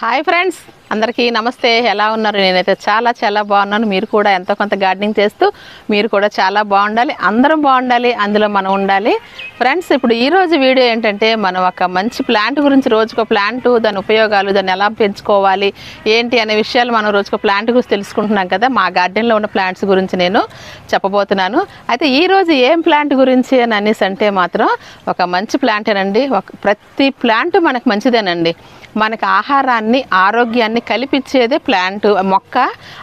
Hi friends అందరికీ నమస్తే. ఎలా ఉన్నారు? నేనైతే చాలా చాలా బాగున్నాను. మీరు కూడా ఎంతో కొంత గార్డెనింగ్ చేస్తూ మీరు కూడా చాలా బాగుండాలి. అందరం బాగుండాలి. అందులో మనం ఉండాలి. ఫ్రెండ్స్ ఇప్పుడు ఈ రోజు వీడియో ఏంటంటే మనం ఒక మంచి ప్లాంట్ గురించి రోజుకో ప్లాంట్ దాని ఉపయోగాలు దాన్ని ఎలా పెంచుకోవాలి ఏంటి అనే విషయాలు మనం రోజుకో ప్లాంట్ గురించి తెలుసుకుంటున్నాం కదా. మా గార్డెన్లో ఉన్న ప్లాంట్స్ గురించి నేను చెప్పబోతున్నాను. అయితే ఈరోజు ఏం ప్లాంట్ గురించి అని అనేసి అంటే మాత్రం ఒక మంచి ప్లాంటేనండి. ఒక ప్రతి ప్లాంట్ మనకు మంచిదేనండి. మనకు ఆహారాన్ని ఆరోగ్యాన్ని కల్పించేదే ప్లాంట్. మొక్క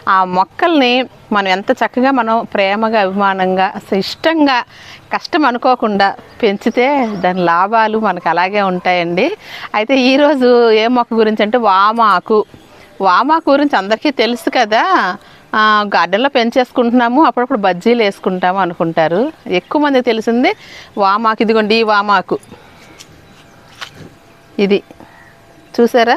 ఆ మొక్కల్ని మనం ఎంత చక్కగా మనం ప్రేమగా అభిమానంగా ఇష్టంగా కష్టం అనుకోకుండా పెంచితే దాని లాభాలు మనకు అలాగే ఉంటాయండి. అయితే ఈరోజు ఏ మొక్క గురించి అంటే వామాకు. వామాకు గురించి అందరికీ తెలుసు కదా. గార్డెన్లో పెంచేసుకుంటున్నాము అప్పుడప్పుడు బజ్జీలు వేసుకుంటాము అనుకుంటారు. ఎక్కువ మంది తెలిసింది వామాకు. ఇదిగోండి ఈ వామాకు. ఇది. చూసారా?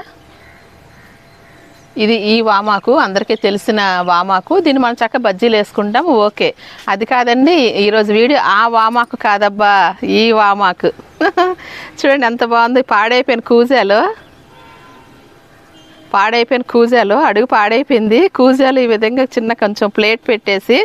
ఇది ఈ వామాకు అందరికీ తెలిసిన వామాకు. దీన్ని మనం చక్కగా బజ్జీలు వేసుకుంటాం. ఓకే. అది కాదండి ఈరోజు వీడియో ఆ వామాకు కాదబ్బా ఈ వామాకు. చూడండి ఎంత బాగుంది. పాడైపోయిన కూజాలో. పాడైపోయిన కూజాలు అడుగు పాడైపోయింది. కూజాలు ఈ విధంగా చిన్న కొంచెం ప్లేట్ పెట్టేసి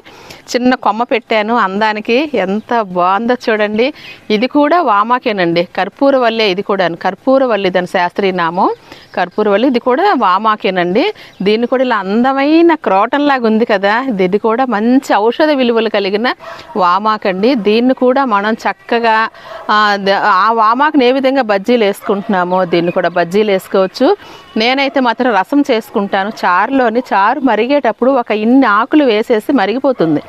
చిన్న కొమ్మ పెట్టాను. అందానికి ఎంత బాగుందో చూడండి. ఇది కూడా వామాకేనండి. కర్పూరవల్లి ఇది కూడా కర్పూరవల్లి దాని శాస్త్రీయ నామం కర్పూరవల్లి ఇది కూడా వామాకేనండి. దీన్ని కూడా ఇలా అందమైన క్రోటన్ లాగా ఉంది కదా. ఇది కూడా మంచి ఔషధ విలువలు కలిగిన వామాకండి. దీన్ని కూడా మనం చక్కగా ఆ, ఆ వామాకుని ఏ విధంగా బజ్జీలు వేసుకుంటున్నామో దీన్ని కూడా బజ్జీలు వేసుకోవచ్చు. నేనైతే మాత్రం రసం చేసుకుంటాను. చారులోని చారు మరిగేటప్పుడు ఒక ఇన్ని ఆకులు వేసేసి మరిగిపోతుంది.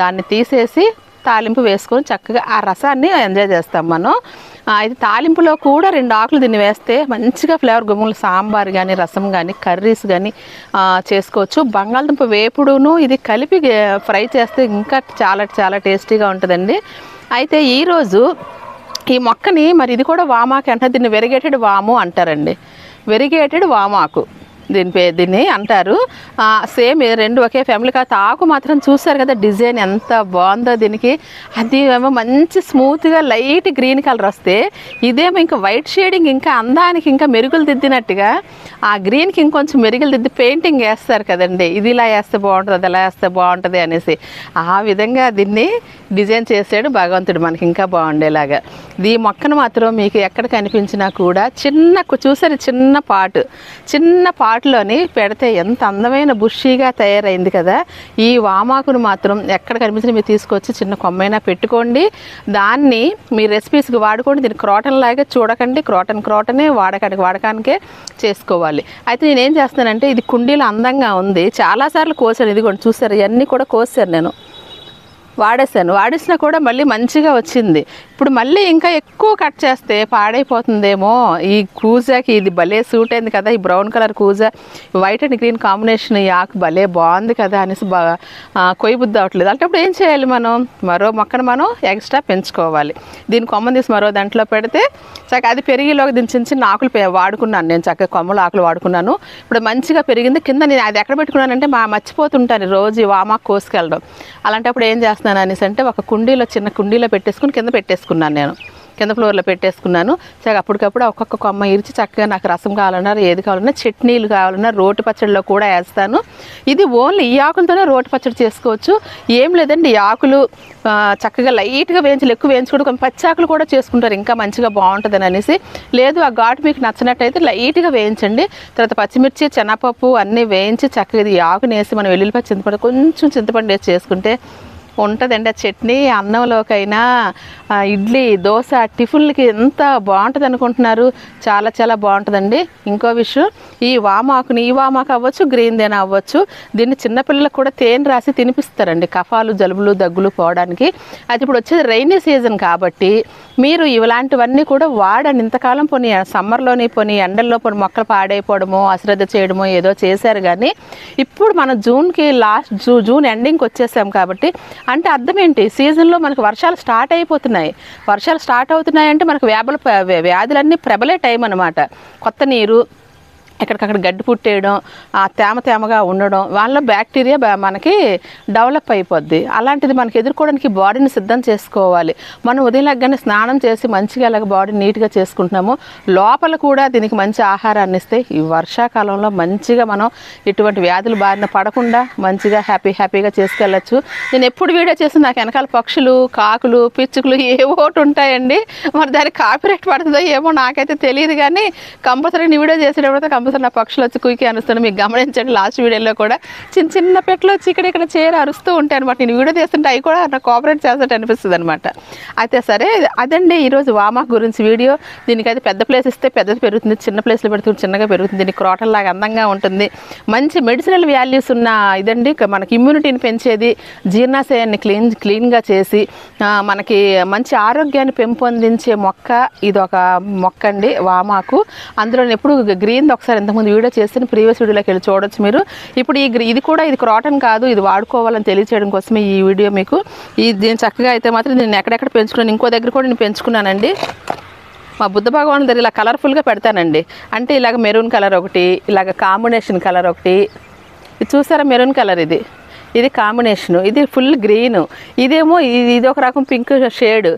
దాన్ని తీసేసి తాలింపు వేసుకొని చక్కగా ఆ రసాన్ని ఎంజాయ్ చేస్తాం మనం. ఇది తాలింపులో కూడా రెండు ఆకులు దీన్ని వేస్తే మంచిగా ఫ్లేవర్ గుమ్మలు సాంబార్ కానీ రసం కానీ కర్రీస్ కానీ చేసుకోవచ్చు. బంగాళదుంప వేపుడును ఇది కలిపి ఫ్రై చేస్తే ఇంకా చాలా చాలా టేస్టీగా ఉంటుందండి. అయితే ఈరోజు ఈ మొక్కని మరి ఇది కూడా వామాకి అంటే దీన్ని వెరిగేటెడ్ వాము అంటారండి. వెరిగేటెడ్ వామాకు. దీని పే దీన్ని అంటారు. సేమ్ రెండు ఒకే ఫ్యామిలీ కాదు. ఆకు మాత్రం చూస్తారు కదా డిజైన్ ఎంత బాగుందో దీనికి. అది ఏమో మంచి స్మూత్గా లైట్ గ్రీన్ కలర్ వస్తే ఇదేమో ఇంకా వైట్ షేడింగ్ ఇంకా అందానికి ఇంకా మెరుగులు దిద్దినట్టుగా ఆ గ్రీన్కి ఇంకొంచెం మెరుగులు దిద్ది పెయింటింగ్ వేస్తారు కదండి. ఇది ఇలా వేస్తే బాగుంటుంది అది ఇలా వేస్తే బాగుంటుంది అనేసి. ఆ విధంగా దీన్ని డిజైన్ చేసాడు భగవంతుడు. మనకి ఇంకా బాగుండేలాగా. ఈ మొక్కను మాత్రం మీకు ఎక్కడ కనిపించినా కూడా చిన్న చూసారు చిన్న పాటు చిన్న పాటులోని పెడితే ఎంత అందమైన బుషీగా తయారైంది కదా. ఈ వామాకును మాత్రం ఎక్కడ కనిపించినా మీరు తీసుకొచ్చి చిన్న కొమ్మైనా పెట్టుకోండి. దాన్ని మీ రెసిపీస్కి వాడుకోండి. దీన్ని క్రోటన్ లాగా చూడకండి. క్రోటన్ క్రోటనే వాడకానికి వాడకానికే చేసుకోవాలి. అయితే నేనేం చేస్తానంటే ఇది కుండీలో అందంగా ఉంది. చాలాసార్లు కోసాను. ఇదిగోండి చూసారు? ఇవన్నీ కూడా కోసాను నేను. వాడేసాను వాడేసినా కూడా మళ్ళీ మంచిగా వచ్చింది. ఇప్పుడు మళ్ళీ ఇంకా ఎక్కువ కట్ చేస్తే పాడైపోతుందేమో. ఈ కూజాకి ఇది భలే సూట్ అయింది కదా ఈ బ్రౌన్ కలర్ కూజా. వైట్ అండ్ గ్రీన్ కాంబినేషన్ ఈ ఆకు భలే బాగుంది కదా అనేసి బాగా కొయ్య బుద్ధి అవ్వట్లేదు. అలాంటప్పుడు ఏం చేయాలి మనం? మరో మొక్కను మనం ఎక్స్ట్రా పెంచుకోవాలి. దీని కొమ్మని తీసి మరో దాంట్లో పెడితే చక్కగా అది పెరిగిలోకి దీని చిన్న చిన్న ఆకులు వాడుకున్నాను నేను చక్కగా కొమ్మలు ఆకులు వాడుకున్నాను. ఇప్పుడు మంచిగా పెరిగింది. కింద నేను అది ఎక్కడ పెట్టుకున్నానంటే మా మర్చిపోతుంటాను రోజు వామాకు కోసుకెళ్ళడం. అలాంటప్పుడు ఏం చేస్తున్నాను అనేసి అంటే ఒక కుండీలో చిన్న కుండీలో పెట్టేసుకుని కింద పెట్టేసుకున్నాను నేను. కింద ఫ్లోర్లో పెట్టేసుకున్నాను. సరే అప్పటికప్పుడు ఒక్కొక్క కొమ్మ ఇరిచి చక్కగా నాకు రసం కావాలన్నా ఏది కావాలన్నా చట్నీలు కావాలన్నా రోటి పచ్చడిలో కూడా వేస్తాను. ఇది ఓన్లీ ఈ ఆకులతోనే రోటి పచ్చడి చేసుకోవచ్చు. ఏం లేదండి ఈ ఆకులు చక్కగా లైట్గా వేయించలు ఎక్కువ వేయించుకోవడం కొన్ని పచ్చాకులు కూడా చేసుకుంటారు. ఇంకా మంచిగా బాగుంటుందని అనేసి. లేదు ఆ ఘాటు మీకు నచ్చినట్టయితే లైట్గా వేయించండి. తర్వాత పచ్చిమిర్చి శనగపప్పు అన్నీ వేయించి చక్కగా ఇది ఈ ఆకుని వేసి మనం వెల్లుల్లిపాయ చింతపండు కొంచెం చింతపండు వేసి చేసుకుంటే ఉంటుందండి ఆ చట్నీ అన్నంలోకైనా ఇడ్లీ దోశ టిఫిన్లకి ఎంత బాగుంటుంది అనుకుంటున్నారు చాలా చాలా బాగుంటుందండి. ఇంకో విషయం ఈ వామాకుని ఈ వామాకు అవ్వచ్చు గ్రీన్ దేనా అవ్వచ్చు దీన్ని చిన్నపిల్లలకు కూడా తేనె రాసి తినిపిస్తారండి. కఫాలు జలుబులు దగ్గులు పోవడానికి. అది ఇప్పుడు వచ్చేది రైనీ సీజన్ కాబట్టి మీరు ఇలాంటివన్నీ కూడా వాడండి. ఇంతకాలం పోనీ సమ్మర్లోని పోనీ ఎండల్లో పోనీ మొక్కలు పాడైపోవడమో అశ్రద్ధ చేయడమో ఏదో చేశారు కానీ ఇప్పుడు మన జూన్కి లాస్ట్ జూ జూన్ ఎండింగ్కి వచ్చేసాం కాబట్టి అంటే అర్థం ఏంటి సీజన్లో మనకు వర్షాలు స్టార్ట్ అయిపోతున్నాయి. వర్షాలు స్టార్ట్ అవుతున్నాయి అంటే మనకు వ్యాధులు వ్యాధులన్నీ ప్రబలే టైం అనమాట కొత్త నీరు ఎక్కడికక్కడ గడ్డి పుట్టేయడం ఆ తేమ తేమగా ఉండడం వాళ్ళ బ్యాక్టీరియా మనకి డెవలప్ అయిపోద్ది. అలాంటిది మనకి ఎదుర్కోవడానికి బాడీని సిద్ధం చేసుకోవాలి. మనం ఉదయం లగ్గానే స్నానం చేసి మంచిగా అలాగ బాడీ నీట్గా చేసుకుంటున్నాము. లోపల కూడా దీనికి మంచి ఆహారాన్ని ఇస్తే ఈ వర్షాకాలంలో మంచిగా మనం ఇటువంటి వ్యాధులు బారిన పడకుండా మంచిగా హ్యాపీ హ్యాపీగా చేసుకెళ్ళచ్చు. నేను ఎప్పుడు వీడియో చేసి నాకు వెనకాల పక్షులు కాకులు పిచ్చుకలు ఏవో ఒకటి ఉంటాయండి? మరి దానికి కాపీరేట్ పడుతుందో ఏమో నాకైతే తెలియదు కానీ కంపల్సరీ వీడియో చేసేటప్పుడు కంపల్సరీ నా పక్షులు వచ్చి కుయికి అరుస్తాను మీకు గమనించండి లాస్ట్ వీడియోలో కూడా. చిన్న చిన్న పెట్టలు వచ్చి ఇక్కడ ఇక్కడ చేరి అరుస్తూ ఉంటాయి అనమాట నేను వీడియో తీస్తుంటే అవి కూడా నాకు కోఆపరేట్ చేసినట్టు అనిపిస్తుంది అనమాట అయితే సరే అదండి ఈరోజు వామాక్ గురించి వీడియో. దీనికైతే పెద్ద ప్లేస్ ఇస్తే పెద్దది పెరుగుతుంది చిన్న ప్లేస్లో పెడుతుంది చిన్నగా పెరుగుతుంది. దీనికి క్రోటల్ లాగా అందంగా ఉంటుంది. మంచి మెడిసినల్ వాల్యూస్ ఉన్న ఇదండి మనకి ఇమ్యూనిటీని పెంచేది జీర్ణాశయాన్ని క్లీన్ క్లీన్గా చేసి మనకి మంచి ఆరోగ్యాన్ని పెంపొందించే మొక్క ఇది ఒక మొక్క అండి వామాకు. అందులో ఎప్పుడు గ్రీన్ ఒకసారి ఇంతకుముందు వీడియో చేస్తే ప్రీవియస్ వీడియోలోకి వెళ్ళి చూడొచ్చు మీరు. ఇప్పుడు ఈ ఇది కూడా ఇది క్రాటన్ కాదు ఇది వాడుకోవాలని తెలియచేయడం కోసమే ఈ వీడియో మీకు. ఈ దీని చక్కగా అయితే మాత్రం నేను ఎక్కడెక్కడ పెంచుకున్నాను ఇంకో దగ్గర కూడా నేను పెంచుకున్నానండి. మా బుద్ధ భగవాన్ దగ్గర ఇలా కలర్ఫుల్గా పెడతానండి. అంటే ఇలాగ మెరూన్ కలర్ ఒకటి ఇలాగ కాంబినేషన్ కలర్ ఒకటి. ఇది చూసారా మెరూన్ కలర్ ఇది? ఇది కాంబినేషన్ ఇది ఫుల్ గ్రీన్ ఇదేమో ఇది ఇది ఒక రకం పింక్ షేడ్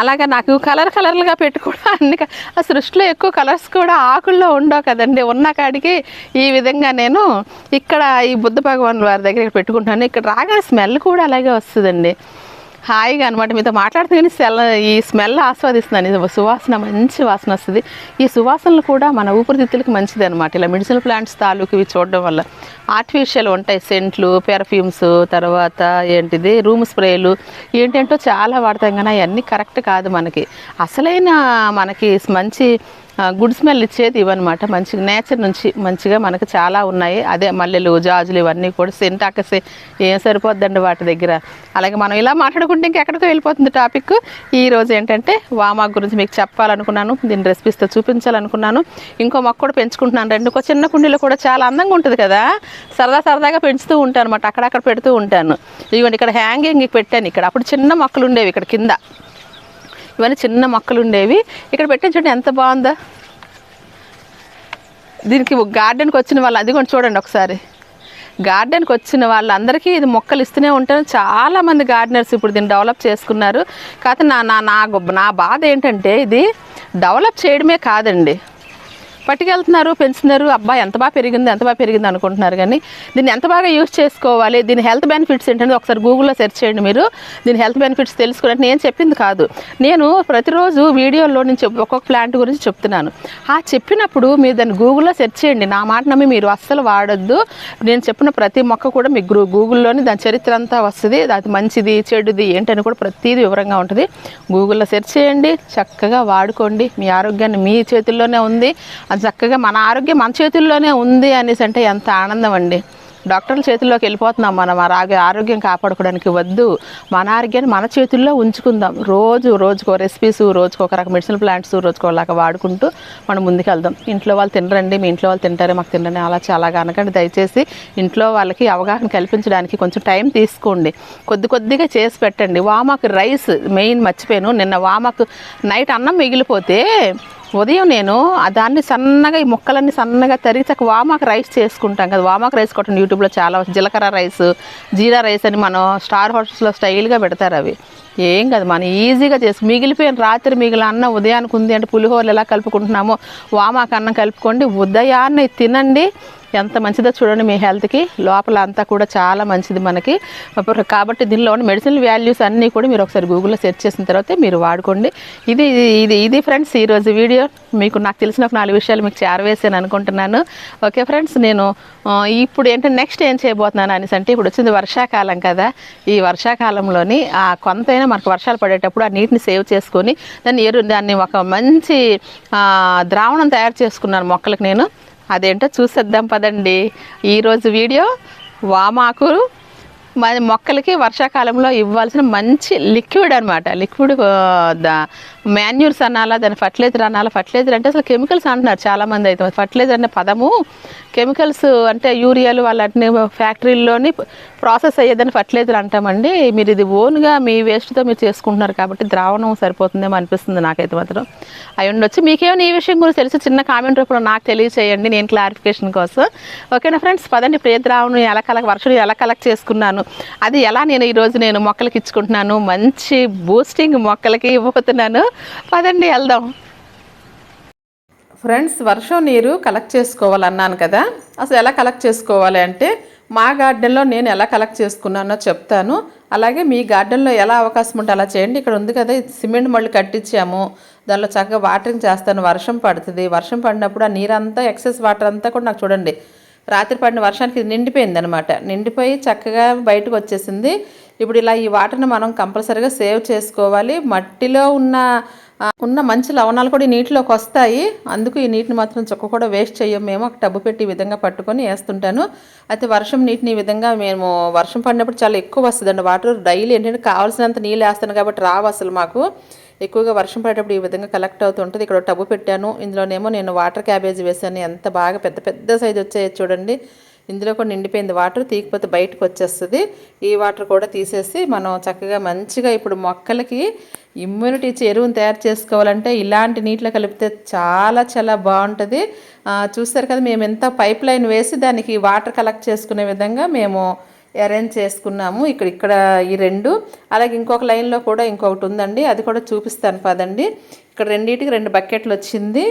అలాగే నాకు కలర్ కలర్లుగా పెట్టుకోవడం అన్ని ఆ సృష్టిలో ఎక్కువ కలర్స్ కూడా ఆకుల్లో ఉండవు కదండి. ఉన్న కాడికి ఈ విధంగా నేను ఇక్కడ ఈ బుద్ధ భగవాన్ వారి దగ్గర పెట్టుకుంటాను. ఇక్కడ రాగానే స్మెల్ కూడా అలాగే వస్తుందండి. హాయిగా అనమాట మీతో మాట్లాడితే కానీ సెల్ ఈ స్మెల్ ఆస్వాదిస్తున్నాను సువాసన మంచి వాసన వస్తుంది. ఈ సువాసనలు కూడా మన ఊపిరితిత్తులకి మంచిది అనమాట ఇలా మెడిసిన్ ప్లాంట్స్ తాలూకు ఇవి చూడడం వల్ల ఆర్టిఫిషియల్ ఉంటాయి. సెంట్లు పెర్ఫ్యూమ్స్ తర్వాత ఏంటిది రూమ్ స్ప్రేలు ఏంటంటో చాలా వాడతాం కానీ అవన్నీ కరెక్ట్ కాదు మనకి. అసలైన మనకి మంచి గుడ్ స్మెల్ ఇచ్చేది ఇవన్నమాట మంచిగా నేచర్ నుంచి మంచిగా మనకు చాలా ఉన్నాయి. అదే మల్లెలు జాజులు ఇవన్నీ కూడా సెంటాకసే ఏం సరిపోద్దండి వాటి దగ్గర. అలాగే మనం ఇలా మాట్లాడుకుంటే ఇంకెక్కడికో వెళ్ళిపోతుంది టాపిక్. ఈరోజు ఏంటంటే వామాకు గురించి మీకు చెప్పాలనుకున్నాను. దీని రెసిపీస్తో చూపించాలనుకున్నాను. ఇంకో మొక్క కూడా పెంచుకుంటున్నాను. రెండు ఒక చిన్న కుండీలో కూడా చాలా అందంగా ఉంటుంది కదా. సరదా సరదాగా పెంచుతూ ఉంటాను అనమాట అక్కడక్కడ పెడుతూ ఉంటాను. ఇదిగోండి ఇక్కడ హ్యాంగింగ్ పెట్టాను. ఇక్కడ అప్పుడు చిన్న మొక్కలు ఉండేవి ఇక్కడ కింద. ఇవన్నీ చిన్న మొక్కలు ఉండేవి ఇక్కడ పెట్టిన చూడండి ఎంత బాగుందో. దీనికి గార్డెన్కి వచ్చిన వాళ్ళు అది కూడా చూడండి ఒకసారి. గార్డెన్కి వచ్చిన వాళ్ళందరికీ ఇది మొక్కలు ఇస్తూనే ఉంటాను చాలామంది గార్డెనర్స్ ఇప్పుడు దీన్ని డెవలప్ చేసుకున్నారు. కాకపోతే నా నా నా నా బాధ ఏంటంటే ఇది డెవలప్ చేయడమే కాదండి. పట్టుకెళ్తున్నారు పెంచుతున్నారు. అబ్బా ఎంత బాగా పెరిగింది ఎంత బాగా పెరిగింది అనుకుంటున్నారు కానీ దీన్ని ఎంత బాగా యూజ్ చేసుకోవాలి? దీని హెల్త్ బెనిఫిట్స్ ఏంటంటే ఒకసారి గూగుల్లో సెర్చ్ చేయండి మీరు. దీని హెల్త్ బెనిఫిట్స్ తెలుసుకుని నేను చెప్పింది కాదు. నేను ప్రతిరోజు వీడియోలో నుంచి ఒక్కొక్క ప్లాంట్ గురించి చెప్తున్నాను. ఆ చెప్పినప్పుడు మీరు దాన్ని గూగుల్లో సెర్చ్ చేయండి. నా మాట నమ్మి మీరు అస్సలు వాడొద్దు. నేను చెప్పిన ప్రతి మొక్క కూడా మీకు గ్రూ- గూగుల్లోని దాని చరిత్ర అంతా వస్తుంది. అది మంచిది చెడుది ఏంటని కూడా ప్రతిదీ వివరంగా ఉంటుంది. గూగుల్లో సెర్చ్ చేయండి చక్కగా వాడుకోండి. మీ ఆరోగ్యాన్ని మీ చేతుల్లోనే ఉంది. అది చక్కగా మన ఆరోగ్యం మన చేతుల్లోనే ఉంది అనేసి అంటే ఎంత ఆనందం అండి. డాక్టర్ల చేతుల్లోకి వెళ్ళిపోతున్నాం మనం. మన ఆరోగ్య ఆరోగ్యం కాపాడుకోవడానికి వద్దు. మన ఆరోగ్యాన్ని మన చేతుల్లో ఉంచుకుందాం. రోజు రోజుకో రెసిపీస్ రోజుకో ఒక రకం మెడిసిన్ ప్లాంట్స్ రోజుకోలాగా వాడుకుంటూ మనం ముందుకెళ్దాం. ఇంట్లో వాళ్ళు తినరండి. మీ ఇంట్లో వాళ్ళు తింటారే మాకు తినరని అలా చాలా అనకండి. దయచేసి ఇంట్లో వాళ్ళకి అవగాహన కల్పించడానికి కొంచెం టైం తీసుకోండి. కొద్ది కొద్దిగా చేసి పెట్టండి. వామాకు రైస్ మెయిన్ మర్చిపోయాను. నిన్న వామాకు నైట్ అన్నం మిగిలిపోతే ఉదయం నేను దాన్ని సన్నగా ఈ ముక్కలన్నీ సన్నగా తరిగి వామాకు రైస్ చేసుకుంటాం కదా. వామాకు రైస్ కొట్టండి యూట్యూబ్లో చాలా జీలకర్ర రైస్ జీరా రైస్ అని మనం స్టార్ హోటల్స్లో స్టైల్గా పెడతారు అవి. ఏం కాదు మనం ఈజీగా చేసి మిగిలిపోయిన రాత్రి మిగిలిన అన్నం ఉదయానికి ఉంది అంటే పులిహోరలు ఎలా కలుపుకుంటున్నామో వామాకు అన్నం కలుపుకోండి. ఉదయాన్నే తినండి. ఎంత మంచిదో చూడండి మీ హెల్త్కి. లోపల అంతా కూడా చాలా మంచిది మనకి. కాబట్టి దీనిలో ఉన్న మెడిసిన్ వాల్యూస్ అన్నీ కూడా మీరు ఒకసారి గూగుల్లో సెర్చ్ చేసిన తర్వాత మీరు వాడుకోండి. ఇది ఇది ఇది ఫ్రెండ్స్ ఈరోజు వీడియో. మీకు నాకు తెలిసిన ఒక నాలుగు విషయాలు మీకు చేరవేసాను అనుకుంటున్నాను. ఓకే ఫ్రెండ్స్ నేను ఇప్పుడు ఏంటంటే నెక్స్ట్ ఏం చేయబోతున్నాను అనేసి అంటే ఇప్పుడు వచ్చింది వర్షాకాలం కదా. ఈ వర్షాకాలంలోని ఆ ఎప్పుడైనా మనకు వర్షాలు పడేటప్పుడు ఆ నీటిని సేవ్ చేసుకొని దాన్ని ఎరు దాన్ని ఒక మంచి ద్రావణం తయారు చేసుకున్నాను మొక్కలకు నేను. అదేంటో చూసేద్దాం పదండి. ఈరోజు వీడియో వామాకు మరి మొక్కలకి వర్షాకాలంలో ఇవ్వాల్సిన మంచి లిక్విడ్ అనమాట లిక్విడ్ మాన్యూర్స్ అనాలా దాని ఫర్టిలైజర్ అనాలా. ఫర్టిలైజర్ అంటే అసలు కెమికల్స్ అంటున్నారు చాలామంది అయితే. ఫర్టిలైజర్ అనే పదము కెమికల్స్ అంటే యూరియాలు వాళ్ళని ఫ్యాక్టరీల్లోని ప్రాసెస్ అయ్యేదని ఫర్టిలైజర్ అంటామండి. మీరు ఇది ఓన్గా మీ వేస్ట్తో మీరు చేసుకుంటున్నారు కాబట్టి ద్రావణం సరిపోతుందేమో అనిపిస్తుంది నాకైతే మాత్రం. అవి ఉండొచ్చు. మీకేమైనా ఈ విషయం గురించి తెలిసి చిన్న కామెంట్ రూపంలో నాకు తెలియచేయండి నేను క్లారిఫికేషన్ కోసం. ఓకేనా ఫ్రెండ్స్? పదండి ప్రియ ద్రావణం ఎలా కలెక్ట్ వర్షం ఎలా కలెక్ట్ చేసుకున్నాను అది ఎలా నేను ఈరోజు నేను మొక్కలకి ఇచ్చుకుంటున్నాను మంచి బూస్టింగ్ మొక్కలకి ఇవ్వబోతున్నాను. పదండి వెళ్దాం. ఫ్రెండ్స్ వర్షం నీరు కలెక్ట్ చేసుకోవాలన్నాను కదా. అసలు ఎలా కలెక్ట్ చేసుకోవాలి అంటే మా గార్డెన్లో నేను ఎలా కలెక్ట్ చేసుకున్నానో చెప్తాను. అలాగే మీ గార్డెన్లో ఎలా అవకాశం ఉంటే అలా చేయండి. ఇక్కడ ఉంది కదా సిమెంట్ మళ్ళీ కట్టించాము. దానిలో చక్కగా వాటరింగ్ చేస్తాను. వర్షం పడుతుంది. వర్షం పడినప్పుడు ఆ నీరంతా ఎక్సెస్ వాటర్ అంతా కూడా నాకు చూడండి. రాత్రి పడిన వర్షానికి నిండిపోయింది అనమాట నిండిపోయి చక్కగా బయటకు వచ్చేసింది. ఇప్పుడు ఇలా ఈ వాటర్ని మనం కంపల్సరీగా సేవ్ చేసుకోవాలి. మట్టిలో ఉన్న ఉన్న మంచి లవణాలు కూడా ఈ నీటిలోకి వస్తాయి. అందుకు ఈ నీటిని మాత్రం చుక్క కూడా వేస్ట్ చేయం మేము ఒక టబ్బు పెట్టి ఈ విధంగా పట్టుకొని వేస్తుంటాను. అయితే వర్షం నీటిని ఈ విధంగా మేము వర్షం పడినప్పుడు చాలా ఎక్కువ వస్తుందండి. వాటర్ డైలీ ఏంటంటే కావాల్సినంత నీళ్ళు వేస్తాను కాబట్టి రావు అసలు మాకు. ఎక్కువగా వర్షం పడేటప్పుడు ఈ విధంగా కలెక్ట్ అవుతుంటుంది ఇక్కడ ఒక టబ్బు పెట్టాను. ఇందులోనేమో నేను వాటర్ క్యాబేజీ వేసాను ఎంత బాగా పెద్ద పెద్ద సైజు వచ్చాయో చూడండి. ఇందులో కూడా నిండిపోయింది వాటర్ తీయకపోతే బయటకు వచ్చేస్తుంది. ఈ వాటర్ కూడా తీసేసి మనం చక్కగా మంచిగా ఇప్పుడు మొక్కలకి ఇమ్యూనిటీ ఎరువును తయారు చేసుకోవాలంటే ఇలాంటి నీటిలో కలిపితే చాలా చాలా బాగుంటుంది. చూస్తారు కదా మేము ఎంత పైప్ లైన్ వేసి దానికి వాటర్ కలెక్ట్ చేసుకునే విధంగా మేము అరేంజ్ చేసుకున్నాము. ఇక్కడ ఇక్కడ ఈ రెండు. అలాగే ఇంకొక లైన్లో కూడా ఇంకొకటి ఉందండి. అది కూడా చూపిస్తాను పదండి. ఇక్కడ రెండింటికి రెండు బకెట్లు వచ్చింది.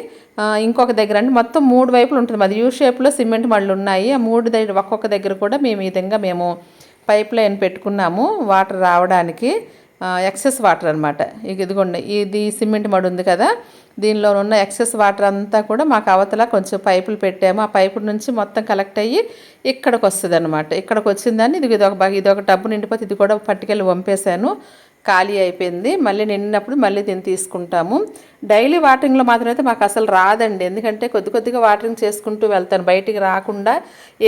ఇంకొక దగ్గర అంటే మొత్తం మూడు వైపులు ఉంటుంది. మాది యూ షేప్లో సిమెంట్ మళ్ళు ఉన్నాయి. ఆ మూడు దగ్గర ఒక్కొక్క దగ్గర కూడా మేము ఈ విధంగా మేము పైప్ లైన్ పెట్టుకున్నాము వాటర్ రావడానికి. ఎక్సెస్ వాటర్ అనమాట ఇక ఇదిగోండి ఇది సిమెంట్ మడి ఉంది కదా దీనిలో ఉన్న ఎక్సెస్ వాటర్ అంతా కూడా మాకు అవతల కొంచెం పైపులు పెట్టాము. ఆ పైపు నుంచి మొత్తం కలెక్ట్ అయ్యి ఇక్కడికి వస్తుంది అనమాట ఇక్కడికి వచ్చిందని ఇది ఇది ఒక ఇది ఒక టబ్బు నిండిపోతే ఇది కూడా పట్టుకెళ్ళి పంపేశాను ఖాళీ అయిపోయింది. మళ్ళీ నిండినప్పుడు మళ్ళీ దీన్ని తీసుకుంటాము. డైలీ వాటరింగ్లో మాత్రం అయితే మాకు అసలు రాదండి. ఎందుకంటే కొద్ది కొద్దిగా వాటరింగ్ చేసుకుంటూ వెళ్తాను. బయటికి రాకుండా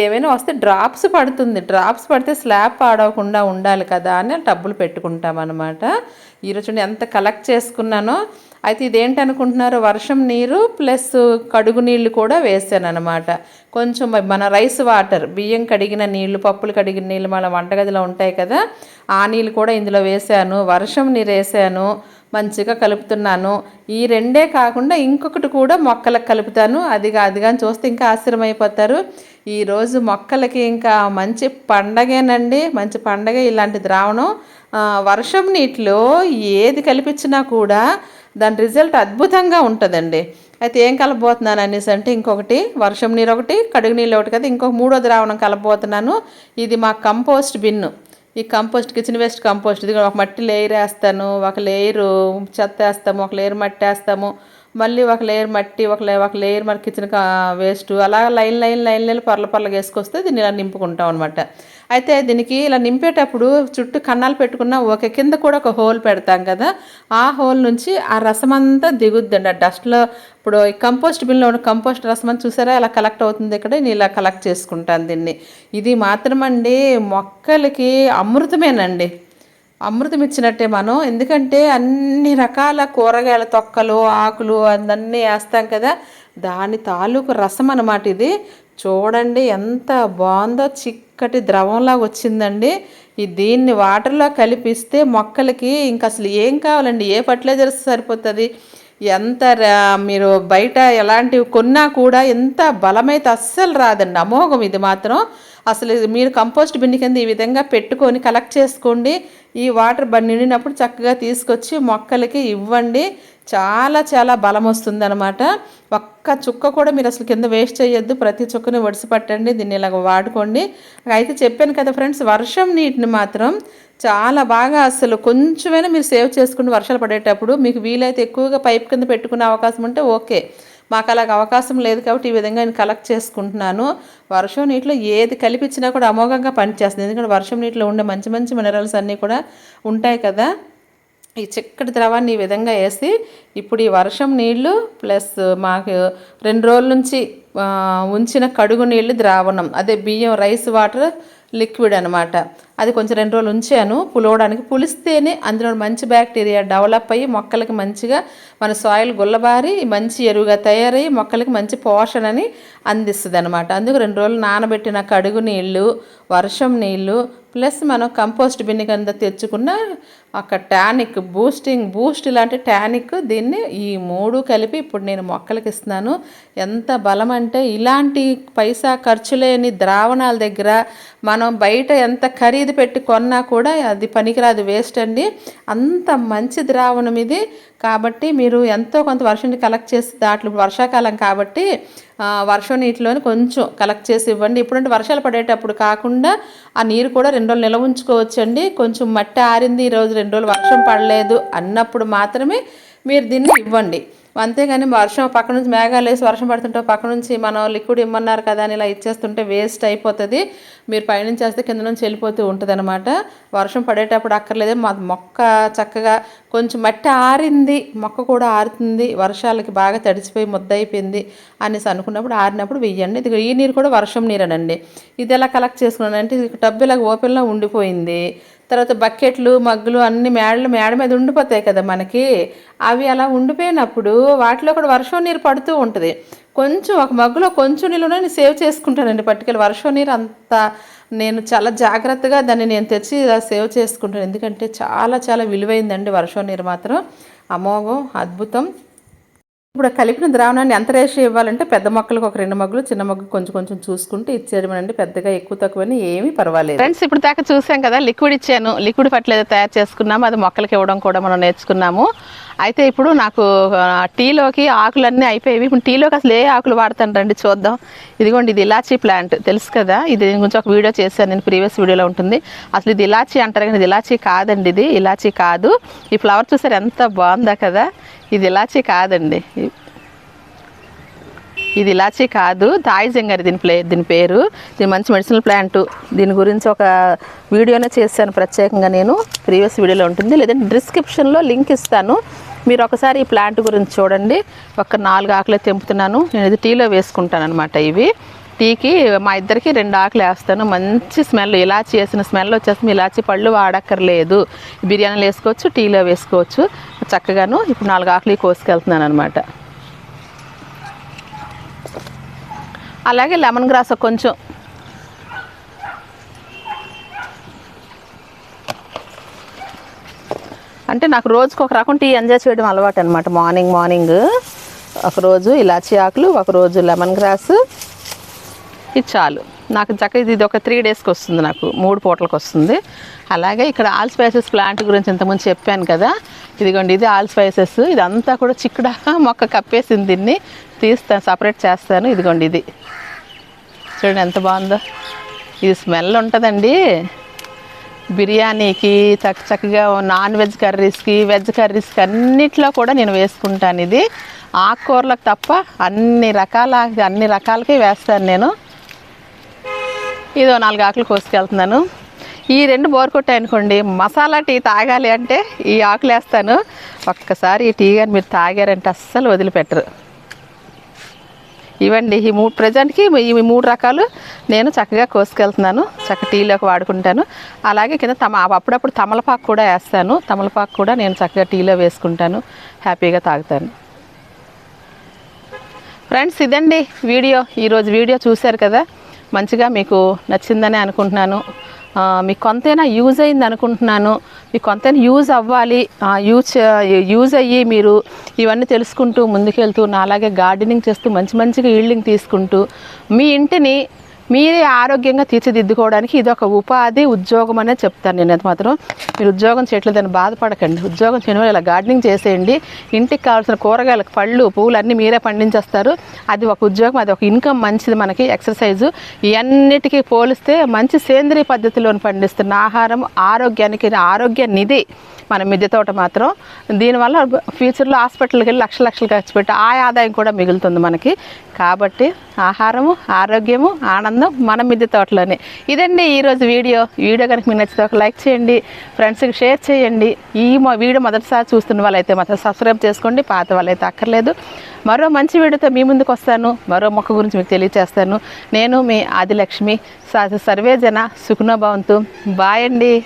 ఏమైనా వస్తే డ్రాప్స్ పడుతుంది. డ్రాప్స్ పడితే స్లాబ్ పాడవకుండా ఉండాలి కదా అని డబ్బులు పెట్టుకుంటాం అనమాట ఈరోజు ఎంత కలెక్ట్ చేసుకున్నానో. అయితే ఇదేంటి అనుకుంటున్నారు? వర్షం నీరు ప్లస్ కడుగు నీళ్ళు కూడా వేసాను అనమాట కొంచెం మన రైస్ వాటర్ బియ్యం కడిగిన నీళ్ళు పప్పులు కడిగిన నీళ్ళు మన వంటగదిలో ఉంటాయి కదా ఆ నీళ్ళు కూడా ఇందులో వేసాను వర్షం నీరు వేసాను మంచిగా కలుపుతున్నాను. ఈ రెండే కాకుండా ఇంకొకటి కూడా మొక్కలకు కలుపుతాను. అదిగా అదిగా అని చూస్తే ఇంకా ఆశ్చర్యమైపోతారు. ఈరోజు మొక్కలకి ఇంకా మంచి పండగేనండి. మంచి పండగ ఇలాంటి ద్రావణం. వర్షం నీటిలో ఏది కల్పించినా కూడా దాని రిజల్ట్ అద్భుతంగా ఉంటుందండి. అయితే ఏం కలపబోతున్నాను అనేసి అంటే ఇంకొకటి వర్షం నీరు ఒకటి కడుగు నీళ్ళు ఒకటి కదా ఇంకొక మూడో ద్రావణం కలపబోతున్నాను. ఇది మా కంపోస్ట్ బిన్ను ఈ కంపోస్ట్ కిచెన్ వేస్ట్ కంపోస్ట్. ఇది ఒక మట్టి లేయర్ వేస్తాను ఒక లేయరు చెత్త వేస్తాము ఒక లేయర్ మట్టి వేస్తాము. మళ్ళీ ఒక లేయర్ మట్టి ఒక లే ఒక లేయర్ మన కిచెన్ వేస్ట్ అలా లైన్ లైన్ లైన్ లైన్ పర్ల పర్లగా వేసుకొస్తే దీన్ని ఇలా నింపుకుంటాం అనమాట అయితే దీనికి ఇలా నింపేటప్పుడు చుట్టూ కన్నాలు పెట్టుకున్న ఒక కింద కూడా ఒక హోల్ పెడతాం కదా. ఆ హోల్ నుంచి ఆ రసం అంతా దిగుద్దండి. ఆ డస్ట్లో ఇప్పుడు ఈ కంపోస్ట్ బిన్లో ఉన్న కంపోస్ట్ రసం అని చూసారా? అలా కలెక్ట్ అవుతుంది ఇక్కడ. నేను ఇలా కలెక్ట్ చేసుకుంటాను దీన్ని. ఇది మాత్రమండి మొక్కలకి అమృతమేనండి. అమృతం ఇచ్చినట్టే మనం. ఎందుకంటే అన్ని రకాల కూరగాయల తొక్కలు ఆకులు అన్నీ వేస్తాం కదా. దాని తాలూకు రసం అన్నమాట ఇది. చూడండి ఎంత బాగుందో చిక్కటి ద్రవంలాగా వచ్చిందండి. ఈ దీన్ని వాటర్లో కలిపిస్తే మొక్కలకి ఇంకా అసలు ఏం కావాలండి? ఏ ఫర్టిలైజర్స్ సరిపోతుంది? ఎంత రా- మీరు బయట ఎలాంటివి కొన్నా కూడా ఎంత బలమైతే అస్సలు రాదండి. అమోఘం ఇది మాత్రం. అసలు మీరు కంపోస్ట్ బిన్ కింద ఈ విధంగా పెట్టుకొని కలెక్ట్ చేసుకోండి. ఈ వాటర్ బ నిండినప్పుడు చక్కగా తీసుకొచ్చి మొక్కలకి ఇవ్వండి. చాలా చాలా బలం వస్తుందన్నమాట. ఒక్క చుక్క కూడా మీరు అసలు కింద వేస్ట్ చేయొద్దు. ప్రతి చుక్కని ఒడిసి పట్టండి. దీన్ని ఇలాగ వాడుకోండి. అయితే చెప్పాను కదా ఫ్రెండ్స్ వర్షం నీటిని మాత్రం చాలా బాగా అసలు కొంచెమైనా మీరు సేవ్ చేసుకుని వర్షాలు పడేటప్పుడు మీకు వీలైతే ఎక్కువగా పైప్ కింద పెట్టుకునే అవకాశం ఉంటే ఓకే మాకు అలాగ అవకాశం లేదు కాబట్టి ఈ విధంగా నేను కలెక్ట్ చేసుకుంటున్నాను. వర్షం నీటిలో ఏది కలిపించినా కూడా అమోఘంగా పనిచేస్తుంది. ఎందుకంటే వర్షం నీటిలో ఉండే మంచి మంచి మినరల్స్ అన్నీ కూడా ఉంటాయి కదా. ఈ చిక్కటి ద్రవాన్ని ఈ విధంగా వేసి ఇప్పుడు ఈ వర్షం నీళ్ళు ప్లస్ మాకు రెండు రోజుల నుంచి ఉంచిన కడుగు నీళ్ళు ద్రావణం అదే బియ్యం రైస్ వాటర్ లిక్విడ్ అనమాట అది కొంచెం రెండు రోజులు ఉంచాను. పులవడానికి పులిస్తేనే అందులో మంచి బ్యాక్టీరియా డెవలప్ అయ్యి మొక్కలకి మంచిగా మన సాయిల్ గుల్లబారి మంచి ఎరువుగా తయారయ్యి మొక్కలకి మంచి పోషణని అందిస్తుంది అనమాట అందుకు రెండు రోజులు నానబెట్టిన కడుగు నీళ్ళు వర్షం నీళ్ళు ప్లస్ మనం కంపోస్ట్ బిన్ని కింద తెచ్చుకున్న ఒక టానిక్ బూస్టింగ్ బూస్ట్ ఇలాంటి టానిక్ దీన్ని ఈ మూడు కలిపి ఇప్పుడు నేను మొక్కలకి ఇస్తున్నాను. ఎంత బలం అంటే ఇలాంటి పైసా ఖర్చు లేని ద్రావణాల దగ్గర మనం బయట ఎంత ఖరీదు పెట్టి కొన్నా కూడా అది పనికిరాదు వేస్ట్ అండి. అంత మంచి ద్రావణం ఇది. కాబట్టి మీరు ఎంతో కొంత వర్షం కలెక్ట్ చేసి దాంట్లో వర్షాకాలం కాబట్టి వర్షం నీటిలోని కొంచెం కలెక్ట్ చేసి ఇవ్వండి. ఇప్పుడంటే వర్షాలు పడేటప్పుడు కాకుండా ఆ నీరు కూడా రెండు రోజులు నిల్వ ఉంచుకోవచ్చండి. కొంచెం మట్టి ఆరింది ఈరోజు రెండు రోజులు వర్షం పడలేదు అన్నప్పుడు మాత్రమే మీరు దీన్ని ఇవ్వండి. అంతేగాని వర్షం పక్క నుంచి మేఘాలు వేసి వర్షం పడుతుంటే పక్క నుంచి మనం లిక్విడ్ ఇమ్మన్నారు కదా అని ఇలా ఇచ్చేస్తుంటే వేస్ట్ అయిపోతుంది. మీరు పైనుంచి వేస్తే కింద నుంచి వెళ్ళిపోతూ ఉంటుంది అనమాట వర్షం పడేటప్పుడు అక్కర్లేదు. మా మొక్క చక్కగా కొంచెం మట్టి ఆరింది. మొక్క కూడా ఆరుతుంది. వర్షాలకి బాగా తడిసిపోయి ముద్ద అయిపోయింది అనేసి అనుకున్నప్పుడు ఆరినప్పుడు వెయ్యండి. ఇది ఈ నీరు కూడా వర్షం నీరేనండి. ఇది ఎలా కలెక్ట్ చేసుకున్నానంటే ఇది టబ్బు ఇలా ఓపెన్లో ఉండిపోయింది. తర్వాత బకెట్లు మగ్గులు అన్ని మేడలు మేడ మీద ఉండిపోతాయి కదా మనకి. అవి అలా ఉండిపోయినప్పుడు వాటిలో కూడా వర్షం నీరు పడుతూ ఉంటుంది. కొంచెం ఒక మగ్గులో కొంచెం నీళ్ళు నేను సేవ్ చేసుకుంటానండి పట్టుకెళ్ళి. వర్షం నీరు అంత నేను చాలా జాగ్రత్తగా దాన్ని నేను తెచ్చి ఇలా సేవ్ చేసుకుంటాను. ఎందుకంటే చాలా చాలా విలువైందండి వర్షం నీరు మాత్రం. అమోఘం అద్భుతం. ఇప్పుడు కలిపిన ద్రావణాన్ని ఎంత రేషియో ఇవ్వాలంటే పెద్ద మొక్కలకు ఒక రెండు మొగ్గలు చిన్న మొగ్గలు కొంచెం కొంచెం చూసుకుంటూ ఇచ్చేయడమేనండి పెద్దగా ఎక్కువ తక్కువ అని ఏమీ పర్వాలేదు. ఫ్రెండ్స్ ఇప్పుడు దాకా చూసాం కదా లిక్విడ్ ఇచ్చాను. లిక్విడ్ ఫర్టిలైజర్ తయారు చేసుకున్నాము అది మొక్కలకి ఇవ్వడం కూడా మనం నేర్చుకున్నాము. అయితే ఇప్పుడు నాకు టీలోకి ఆకులన్నీ అయిపోయేవి ఇప్పుడు టీలోకి అసలు ఏ ఆకులు వాడతాను రండి చూద్దాం. ఇదిగోండి ఇది ఇలాచీ ప్లాంట్ తెలుసు కదా? ఇది దీని గురించి ఒక వీడియో చేశాను. నేను ప్రీవియస్ వీడియోలో ఉంటుంది. అసలు ఇది ఇలాచీ అంటారు కానీ ఇది ఇలాచీ కాదండి ఇది. ఇలాచీ కాదు. ఈ ఫ్లవర్ చూసారు ఎంత బాగుందా కదా? ఇది ఇలాచీ కాదండి. ఇది ఇలాచీ కాదు. తాయిజంగారి దీని ప్లే దీని పేరు. దీని మంచి మెడిసినల్ ప్లాంట్. దీని గురించి ఒక వీడియోనే చేశాను ప్రత్యేకంగా నేను. ప్రీవియస్ వీడియోలో ఉంటుంది. లేదంటే డిస్క్రిప్షన్లో లింక్ ఇస్తాను. మీరు ఒకసారి ఈ ప్లాంట్ గురించి చూడండి. ఒక నాలుగు ఆకులు తెంపుతున్నాను. నేను ఇది టీలో వేసుకుంటాను అనమాట ఇవి. టీకి మా ఇద్దరికి రెండు ఆకులు వేస్తాను. మంచి స్మెల్. ఇలాచి వేసిన స్మెల్ వచ్చేస్తుంది. ఇలాచి పళ్ళు వాడక్కర్లేదు. బిర్యానీలు వేసుకోవచ్చు టీలో వేసుకోవచ్చు. చక్కగాను ఇప్పుడు నాలుగు ఆకులు కోసుకెళ్తున్నాను అనమాట అలాగే లెమన్ గ్రాస్ కొంచెం. అంటే నాకు రోజుకి ఒక రకం టీ ఎంజాయ్ చేయడం అలవాటు అనమాట మార్నింగ్ మార్నింగ్ ఒకరోజు ఇలాచీ ఆకులు ఒకరోజు లెమన్ గ్రాస్. ఇది చాలు. నాకు చక్క ఇది ఇది ఒక త్రీ డేస్కి వస్తుంది నాకు మూడు పూటలకు వస్తుంది. అలాగే ఇక్కడ ఆల్ స్పైసెస్ ప్లాంట్ గురించి ఇంతకుముందు చెప్పాను కదా. ఇదిగోండి ఇది ఆల్ స్పైసెస్. ఇదంతా కూడా చిక్కుడ మొక్క కప్పేసింది దీన్ని. తీస్తాను సపరేట్ చేస్తాను. ఇదిగోండి ఇది. చూడండి ఎంత బాగుందో. ఇది స్మెల్ ఉంటుందండి. బిర్యానీకి చక్క చక్కగా నాన్ వెజ్ కర్రీస్కి వెజ్ కర్రీస్కి అన్నిట్లో కూడా నేను వేసుకుంటాను ఇది. ఆకుకూరలకు తప్ప అన్ని రకాల అన్ని రకాలకి వేస్తాను నేను. ఇదో నాలుగు ఆకులు కోసుకెళ్తున్నాను. ఈ రెండు బోర్ కొట్టాయనుకోండి మసాలా టీ తాగాలి అంటే ఈ ఆకులు వేస్తాను. ఒక్కసారి ఈ టీ కానీ మీరు తాగారంటే అస్సలు వదిలిపెట్టరు. ఇవ్వండి ఈ మూడు ప్రజెంట్కి ఈ మూడు రకాలు నేను చక్కగా కోసుకెళ్తున్నాను. చక్క టీలోకి వాడుకుంటాను. అలాగే కింద తమ అప్పుడప్పుడు తమలపాకు కూడా వేస్తాను. తమలపాకు కూడా నేను చక్కగా టీలో వేసుకుంటాను. హ్యాపీగా తాగుతాను. ఫ్రెండ్స్ ఇదండి వీడియో. ఈరోజు వీడియో చూశారు కదా? మంచిగా మీకు నచ్చిందని అనుకుంటున్నాను. మీకు కొంతైనా యూజ్ అయింది అనుకుంటున్నాను. మీకు కొంతైనా యూజ్ అవ్వాలి. యూజ్ యూజ్ అయ్యి మీరు ఇవన్నీ తెలుసుకుంటూ ముందుకెళ్తూ నా అలాగే గార్డెనింగ్ చేస్తూ మంచి మంచిగా ఈల్డింగ్ తీసుకుంటూ మీ ఇంటిని మీరే ఆరోగ్యంగా తీర్చిదిద్దుకోవడానికి ఇది ఒక ఉపాధి ఉద్యోగం అనే చెప్తాను నేను. అది మాత్రం మీరు ఉద్యోగం చేయట్లేదని బాధపడకండి. ఉద్యోగం చేయడం వల్ల ఇలా గార్డెనింగ్ చేసేయండి. ఇంటికి కావాల్సిన కూరగాయలకు పళ్ళు పువ్వులు అన్నీ మీరే పండించేస్తారు. అది ఒక ఉద్యోగం అది ఒక ఇన్కమ్ మంచిది మనకి ఎక్సర్సైజు. ఇవన్నిటికీ పోలిస్తే మంచి సేంద్రియ పద్ధతిలో పండిస్తున్న ఆహారం ఆరోగ్యానికి ఆరోగ్య నిధి మన మిద్దె తోట మాత్రం. దీనివల్ల ఫ్యూచర్లో హాస్పిటల్కి వెళ్ళి లక్ష లక్షలు ఖర్చు పెట్టి ఆ ఆదాయం కూడా మిగులుతుంది మనకి. కాబట్టి ఆహారము ఆరోగ్యము ఆనందం. మన మిద్దె తోటలోనే. ఇదండి ఈరోజు వీడియో. వీడియో కనుక మీకు నచ్చితే ఒక లైక్ చేయండి ఫ్రెండ్స్కి షేర్ చేయండి. ఈ వీడియో మొదటిసారి చూస్తున్న వాళ్ళైతే మాత్రం సబ్స్క్రైబ్ చేసుకోండి పాత వాళ్ళైతే అక్కర్లేదు. మరో మంచి వీడియోతో మీ ముందుకు వస్తాను. మరో మొక్క గురించి మీకు తెలియచేస్తాను. నేను మీ ఆదిలక్ష్మి. స- సుఖనోభవంతు బాయ్ అండి.